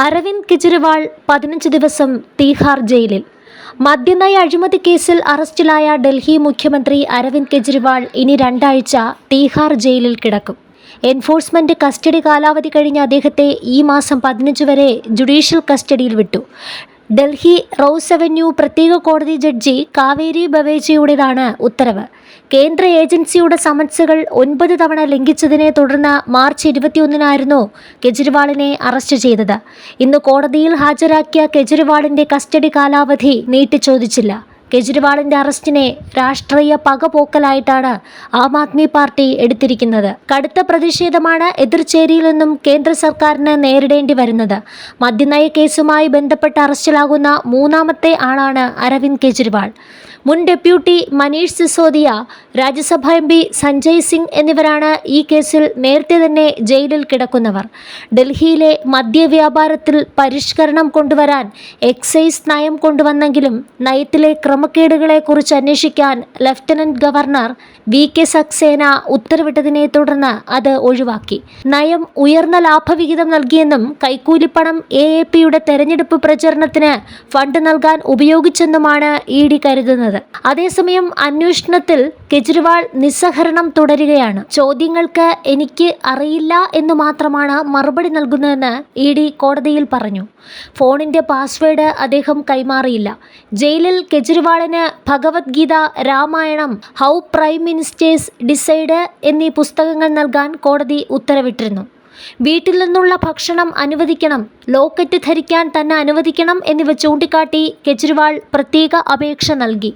അരവിന്ദ് കെജ്രിവാൾ പതിനഞ്ച് ദിവസം തീഹാർ ജയിലിൽ. മദ്യനയ അഴിമതി കേസിൽ അറസ്റ്റിലായ ഡൽഹി മുഖ്യമന്ത്രി അരവിന്ദ് കെജ്രിവാൾ ഇനി രണ്ടാഴ്ച തീഹാർ ജയിലിൽ കിടക്കും. എൻഫോഴ്സ്മെന്റ് കസ്റ്റഡി കാലാവധി കഴിഞ്ഞ അദ്ദേഹത്തെ ഈ മാസം പതിനഞ്ച് വരെ ജുഡീഷ്യൽ കസ്റ്റഡിയിൽ വിട്ടു. ഡൽഹി റോസ് അവന്യൂ പ്രത്യേക കോടതി ജഡ്ജി കാവേരി ബവേജിയുടേതാണ് ഉത്തരവ്. കേന്ദ്ര ഏജൻസിയുടെ സമൻസുകൾ ഒൻപത് തവണ ലംഘിച്ചതിനെ തുടർന്ന് മാർച്ച് ഇരുപത്തിയൊന്നിനായിരുന്നു കെജ്രിവാളിനെ അറസ്റ്റ് ചെയ്തത്. ഇന്ന് കോടതിയിൽ ഹാജരാക്കിയ കെജ്രിവാളിന്റെ കസ്റ്റഡി കാലാവധി നീട്ടി ചോദിച്ചില്ല കെജ്രിവാളിന്റെ അറസ്റ്റിനെ രാഷ്ട്രീയ പകപോക്കലായിട്ടാണ് ആം ആദ്മി പാർട്ടി എടുത്തിരിക്കുന്നത്. കടുത്ത പ്രതിഷേധമാണ് എതിർചേരിയിൽ നിന്നും കേന്ദ്ര സർക്കാരിന് നേരിടേണ്ടി വരുന്നത്. മദ്യനയ കേസുമായി ബന്ധപ്പെട്ട് അറസ്റ്റിലാകുന്ന മൂന്നാമത്തെ ആളാണ് അരവിന്ദ് കെജ്രിവാൾ. മുൻ deputy Manish Sisodia Rajya Sabha M P Sanjay Singh എന്നിവരാണ് ഈ കേസിൽ നേരത്തെ തന്നെ ജയിലിൽ കിടക്കുന്നവർ. ഡൽഹിയിലെ മദ്യവ്യാപാരത്തിൽ പരിഷ്കരണം കൊണ്ടുവരാൻ എക്സൈസ് നയം കൊണ്ടുവന്നെങ്കിലും നയത്തിലെ ക്രമക്കേടുകളെക്കുറിച്ച് അന്വേഷിക്കാൻ lieutenant governor V K Saxena ഉത്തരവിട്ടതിനെ തുടർന്ന് അത് ഒഴിവാക്കി. നയം ഉയർന്ന ലാഭവിഹിതം നൽകിയെന്നും കൈക്കൂലിപ്പണം എ എ പിയുടെ തെരഞ്ഞെടുപ്പ് പ്രചരണത്തിന് ഫണ്ട് നൽകാൻ ഉപയോഗിച്ചെന്നുമാണ് ഇ ഡി കരുതുന്നത്. അതേസമയം അന്വേഷണത്തിൽ കെജ്രിവാൾ നിസ്സഹരണം തുടരുകയാണ്. ചോദ്യങ്ങൾക്ക് എനിക്ക് അറിയില്ല എന്ന് മാത്രമാണ് മറുപടി നൽകുന്നതെന്ന് ഇ ഡി കോടതിയിൽ പറഞ്ഞു. ഫോണിന്റെ പാസ്വേഡ് അദ്ദേഹം കൈമാറിയില്ല. ജയിലിൽ കെജ്രിവാളിന് Bhagavad Gita Ramayanam how prime ministers decide എന്നീ പുസ്തകങ്ങൾ നൽകാൻ കോടതി ഉത്തരവിട്ടിരുന്നു. വീട്ടിൽ നിന്നുള്ള ഭക്ഷണം അനുവദിക്കണം ലോക്കറ്റ് ധരിക്കാൻ തന്നെ അനുവദിക്കണം എന്നിവ ചൂണ്ടിക്കാട്ടി കെജ്രിവാൾ പ്രത്യേക അപേക്ഷ നൽകി.